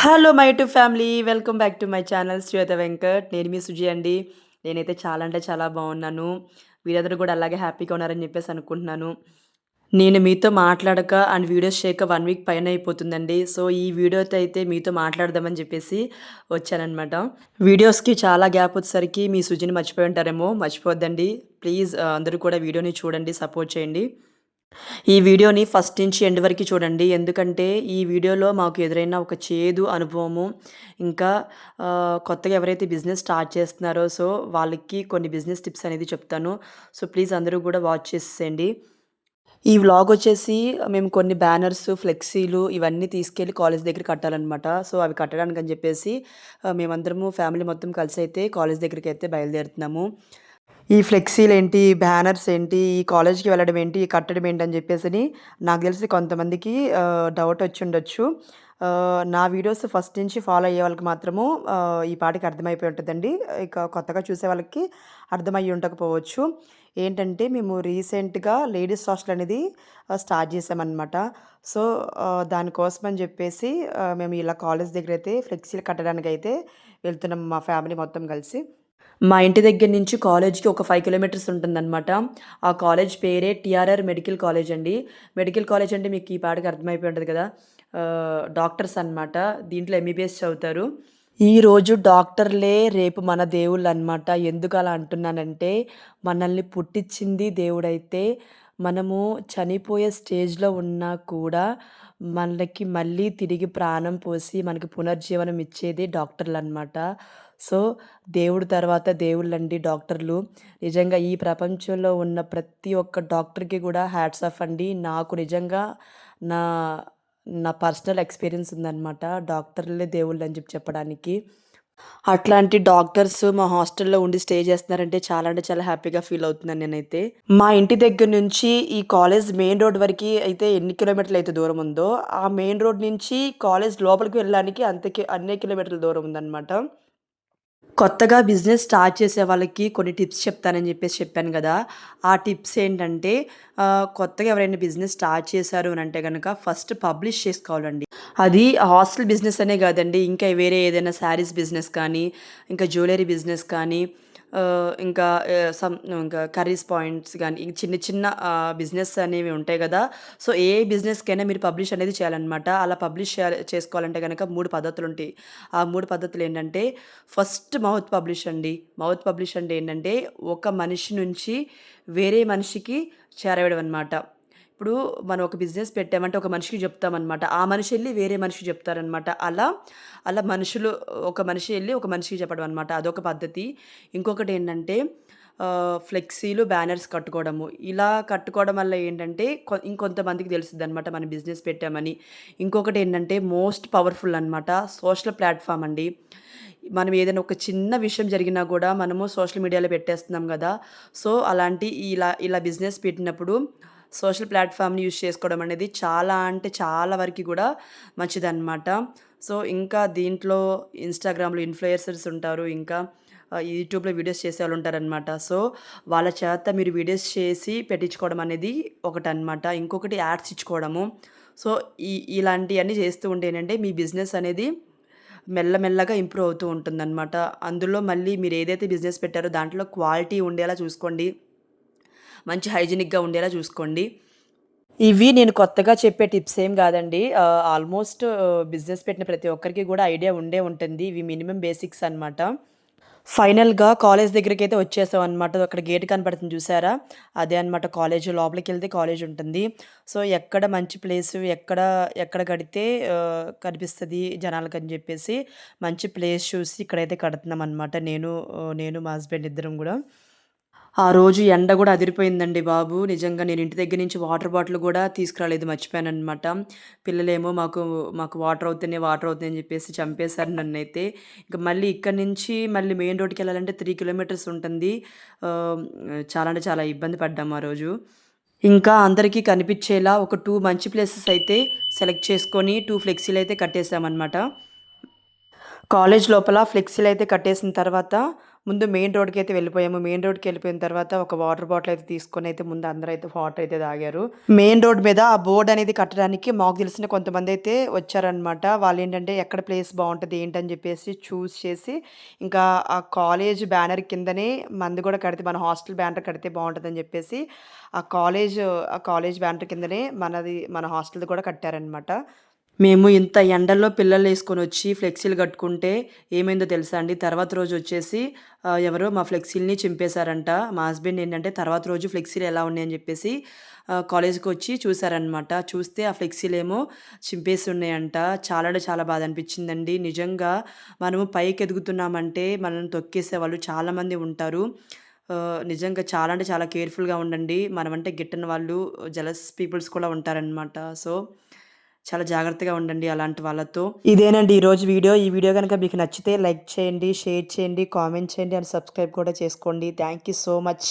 Hello my to family welcome back to my channel Shweta Venkat నేను మీ సుజి అండి. నేనైతే చాలా అంటే చాలా బాగున్నాను. వీరందరూ కూడా అలాగే హ్యాపీగా ఉన్నారని చెప్పేసి అనుకుంటున్నాను. నేను మీతో మాట్లాడక అండ్ వీడియోస్ చేయక వన్ వీక్ పైన అయిపోతుందండి. సో ఈ వీడియోతో అయితే మీతో మాట్లాడదామని చెప్పేసి వచ్చానమాట వీడియోస్కి చాలా గ్యాప్ వచ్చేసరికి మీ సుజిని మర్చిపోయి ఉంటారేమో? మర్చిపోద్దండి ప్లీజ్ అందరూ కూడా వీడియోని చూడండి సపోర్ట్ చేయండి. ఈ వీడియోని ఫస్ట్ నుంచి ఎండ్ వరకు చూడండి. ఎందుకంటే ఈ వీడియోలో మాకు ఎదురైన ఒక చేదు అనుభవము ఇంకా కొత్తగా ఎవరైతే బిజినెస్ స్టార్ట్ చేస్తున్నారో సో వాళ్ళకి కొన్ని బిజినెస్ టిప్స్ అనేది చెప్తాను. సో ప్లీజ్ అందరూ కూడా వాచ్ చేసేయండి ఈ వ్లాగ్ వచ్చేసి మేము కొన్ని బ్యానర్స్ ఫ్లెక్సీలు ఇవన్నీ తీసుకెళ్ళి కాలేజ్ దగ్గర కట్టాలన్నమాట. సో అవి కట్టడానికి అని చెప్పేసి మేమందరము ఫ్యామిలీ మొత్తం కలిసి అయితే కాలేజ్ దగ్గరికి అయితే బయలుదేరుతున్నాము. ఈ ఫ్లెక్సీలు ఏంటి బ్యానర్స్ ఏంటి ఈ కాలేజ్కి వెళ్ళడం ఏంటి ఈ కట్టడం ఏంటి అని చెప్పేసి నాకు తెలిసి కొంతమందికి డౌట్ వచ్చి ఉండొచ్చు. నా వీడియోస్ ఫస్ట్ నుంచి ఫాలో అయ్యే వాళ్ళకి మాత్రము ఈ పాటికి అర్థమైపోయి ఉంటుందండి. ఇక కొత్తగా చూసే వాళ్ళకి అర్థమయ్యి ఉండకపోవచ్చు. ఏంటంటే మేము రీసెంట్గా లేడీస్ హాస్టల్ అనేది స్టార్ట్ చేసామన్నమాట. సో దానికోసం అని చెప్పేసి మేము ఇలా కాలేజ్ దగ్గర అయితే ఫ్లెక్సీలు కట్టడానికి అయితే వెళ్తున్నాం మా ఫ్యామిలీ మొత్తం కలిసి. మా ఇంటి దగ్గర నుంచి కాలేజ్కి ఒక ఫైవ్ కిలోమీటర్స్ ఉంటుందన్నమాట. ఆ కాలేజ్ పేరే టిఆర్ఆర్ మెడికల్ కాలేజ్ అండి. మెడికల్ కాలేజ్ అంటే మీకు ఈ పాటకి అర్థమైపోయి ఉంటుంది కదా? డాక్టర్స్ అనమాట దీంట్లో ఎంబీబీఎస్ చదువుతారు. ఈరోజు డాక్టర్లే రేపు మన దేవుళ్ళు అనమాట ఎందుకు అలా అంటున్నానంటే మనల్ని పుట్టించింది దేవుడైతే మనము చనిపోయే స్టేజ్లో ఉన్నా కూడా మనకి మళ్ళీ తిరిగి ప్రాణం పోసి మనకి పునర్జీవనం ఇచ్చేది డాక్టర్లు అనమాట సో దేవుడు తర్వాత దేవుళ్ళండి డాక్టర్లు. నిజంగా ఈ ప్రపంచంలో ఉన్న ప్రతి ఒక్క డాక్టర్కి కూడా హ్యాట్స్ ఆఫ్ అండి. నాకు నిజంగా నా నా పర్సనల్ ఎక్స్పీరియన్స్ ఉందన్నమాట డాక్టర్లే దేవుళ్ళు అని చెప్పి చెప్పడానికి. అట్లాంటి డాక్టర్స్ మా హాస్టల్లో ఉండి స్టే చేస్తున్నారంటే చాలా అంటే చాలా హ్యాపీగా ఫీల్ అవుతున్నాను నేనైతే. మా ఇంటి దగ్గర నుంచి ఈ కాలేజ్ మెయిన్ రోడ్ వరకు అయితే ఎన్ని కిలోమీటర్లు అయితే దూరం ఉందో ఆ మెయిన్ రోడ్ నుంచి కాలేజ్ లోపలికి వెళ్ళడానికి అంతకి అన్ని కిలోమీటర్ల దూరం ఉందన్నమాట. కొత్తగా బిజినెస్ స్టార్ట్ చేసే వాళ్ళకి కొన్ని టిప్స్ చెప్తానని చెప్పేసి చెప్పాను కదా. ఆ టిప్స్ ఏంటంటే కొత్తగా ఎవరైనా బిజినెస్ స్టార్ట్ చేశారు అని అంటే కనుక ఫస్ట్ పబ్లిష్ చేసుకోవాలండి. అది హాస్టల్ బిజినెస్ అనే కాదండి ఇంకా వేరే ఏదైనా శారీస్ బిజినెస్ కానీ ఇంకా జ్యువెలరీ బిజినెస్ కానీ ఇంకా సమ్ ఇంకా కర్రీస్ పాయింట్స్ కానీ చిన్న చిన్న బిజినెస్ అనేవి ఉంటాయి కదా. సో ఏ బిజినెస్కైనా మీరు పబ్లిష్ అనేది చేయాలన్నమాట. అలా పబ్లిష్ చేసుకోవాలంటే కనుక మూడు పద్ధతులు ఉంటాయి ఆ మూడు పద్ధతులు ఏంటంటే ఫస్ట్ మౌత్ పబ్లిష్ అండి. మౌత్ పబ్లిష్ అంటే ఏంటంటే ఒక మనిషి నుంచి వేరే మనిషికి చేరవేయడం అనమాట ఇప్పుడు మనం ఒక బిజినెస్ పెట్టామంటే ఒక మనిషికి చెప్తామన్నమాట. ఆ మనిషి వెళ్ళి వేరే మనిషికి చెప్తారనమాట అలా అలా మనుషులు ఒక మనిషి వెళ్ళి ఒక మనిషికి చెప్పడం అనమాట అదొక పద్ధతి. ఇంకొకటి ఏంటంటే ఫ్లెక్సీలు బ్యానర్స్ కట్టుకోవడము. ఇలా కట్టుకోవడం వల్ల ఏంటంటే ఇంకొంతమందికి తెలుస్తుంది అనమాట మనం బిజినెస్ పెట్టామని. ఇంకొకటి ఏంటంటే మోస్ట్ పవర్ఫుల్ అనమాట సోషల్ ప్లాట్ఫామ్ అండి. మనం ఏదైనా ఒక చిన్న విషయం జరిగినా కూడా మనము సోషల్ మీడియాలో పెట్టేస్తున్నాం కదా. సో అలాంటి ఇలా ఇలా బిజినెస్ పెట్టినప్పుడు సోషల్ ప్లాట్ఫామ్ని యూజ్ చేసుకోవడం అనేది చాలా అంటే చాలా వరకు కూడా మంచిదన్నమాట. సో ఇంకా దీంట్లో ఇన్స్టాగ్రామ్లో ఇన్ఫ్లుయెన్సర్స్ ఉంటారు ఇంకా యూట్యూబ్లో వీడియోస్ చేసే వాళ్ళు ఉంటారనమాట సో వాళ్ళ చేత మీరు వీడియోస్ చేసి పెట్టించుకోవడం అనేది ఒకటి అనమాట ఇంకొకటి యాడ్స్ ఇచ్చుకోవడము. సో ఈ ఇలాంటివన్నీ చేస్తూ ఉంటే ఏంటంటే మీ బిజినెస్ అనేది మెల్లమెల్లగా ఇంప్రూవ్ అవుతూ ఉంటుందన్నమాట. అందులో మళ్ళీ మీరు ఏదైతే బిజినెస్ పెట్టారో దాంట్లో క్వాలిటీ ఉండేలా చూసుకోండి. మంచి హైజీనిక్గా ఉండేలా చూసుకోండి. ఇవి నేను కొత్తగా చెప్పే టిప్స్ ఏం కాదండి. ఆల్మోస్ట్ బిజినెస్ పెట్టిన ప్రతి ఒక్కరికి కూడా ఐడియా ఉండే ఉంటుంది. ఇవి మినిమం బేసిక్స్ అనమాట ఫైనల్గా కాలేజ్ దగ్గరికి అయితే వచ్చేసాం అనమాట అక్కడ గేట్ కనపడుతుంది చూసారా? అదే అనమాట కాలేజ్ లోపలికి వెళ్తే కాలేజ్ ఉంటుంది. సో ఎక్కడ మంచి ప్లేస్ ఎక్కడ ఎక్కడ కడితే కనిపిస్తుంది జనాలకు అని చెప్పేసి మంచి ప్లేస్ చూసి ఇక్కడైతే కడుతున్నాం అనమాట నేను నేను మా హస్బెండ్ ఇద్దరం కూడా. ఆ రోజు ఎండ కూడా అదిరిపోయిందండి బాబు. నిజంగా నేను ఇంటి దగ్గర నుంచి వాటర్ బాటిల్ కూడా తీసుకురాలేదు మర్చిపోయానమాట పిల్లలేమో మాకు మాకు వాటర్ అవుతున్నాయి, వాటర్ అవుతుంది అని చెప్పేసి చంపేశారు నన్ను అయితే ఇంకా మళ్ళీ ఇక్కడ నుంచి మళ్ళీ మెయిన్ రోడ్కి వెళ్ళాలంటే త్రీ కిలోమీటర్స్ ఉంటుంది. చాలా అంటే చాలా ఇబ్బంది పడ్డాము ఆ రోజు. ఇంకా అందరికీ కనిపించేలా ఒక టూ మంచి ప్లేసెస్ అయితే సెలెక్ట్ చేసుకొని టూ ఫ్లెక్సీలు అయితే కట్టేసామనమాట. కాలేజ్ లోపల ఫ్లెక్సీలు అయితే కట్టేసిన తర్వాత ముందు మెయిన్ రోడ్‌కి అయితే వెళ్ళిపోయాము. మెయిన్ రోడ్‌కి వెళ్ళిపోయిన తర్వాత ఒక వాటర్ బాటిల్ అయితే తీసుకొని అయితే ముందు అందరూ అయితే వాటర్ అయితే తాగారు. మెయిన్ రోడ్ మీద ఆ బోర్డ్ అనేది కట్టడానికి మాకు తెలిసిన కొంతమంది అయితే వచ్చారనమాట. వాళ్ళు ఏంటంటే ఎక్కడ ప్లేస్ బాగుంటుంది ఏంటని చెప్పేసి చూస్ చేసి ఇంకా ఆ కాలేజ్ బ్యానర్ కిందనే మంది కూడా కడితే మన హాస్టల్ బ్యానర్ కడితే బాగుంటుందని చెప్పేసి ఆ కాలేజ్ ఆ కాలేజ్ బ్యానర్ కిందనే మనది మన హాస్టల్‌ది కూడా కట్టారనమాట. మేము ఇంత ఎండల్లో వచ్చి ఫ్లెక్సీలు కట్టుకుంటే ఏమైందో తెలుసా అండి? తర్వాత రోజు వచ్చేసి ఎవరో మా ఫ్లెక్సీలని చింపేశారంట. మా హస్బెండ్ ఏంటంటే తర్వాత రోజు ఫ్లెక్సీలు ఎలా ఉన్నాయని చెప్పేసి కాలేజ్కి వచ్చి చూశారనమాట చూస్తే ఆ ఫ్లెక్సీలేమో చింపేసి ఉన్నాయంట. చాలా అంటే చాలా బాధ అనిపించిందండి. నిజంగా మనము పైకి ఎదుగుతున్నామంటే మనల్ని తొక్కేసే వాళ్ళు చాలామంది ఉంటారు. నిజంగా చాలా అంటే చాలా కేర్‌ఫుల్‌గా ఉండండి. మనమంటే గిట్టని వాళ్ళు జలస్ పీపుల్స్ కూడా ఉంటారనమాట. సో, చాలా జాగ్రత్తగా ఉండండి అలాంటి వాళ్ళతో. ఇదేనండి ఈరోజు వీడియో. ఈ వీడియో కనుక మీకు నచ్చితే లైక్ చేయండి, షేర్ చేయండి, కామెంట్ చేయండి అండ్ సబ్స్క్రైబ్ కూడా చేసుకోండి. Thank you so much.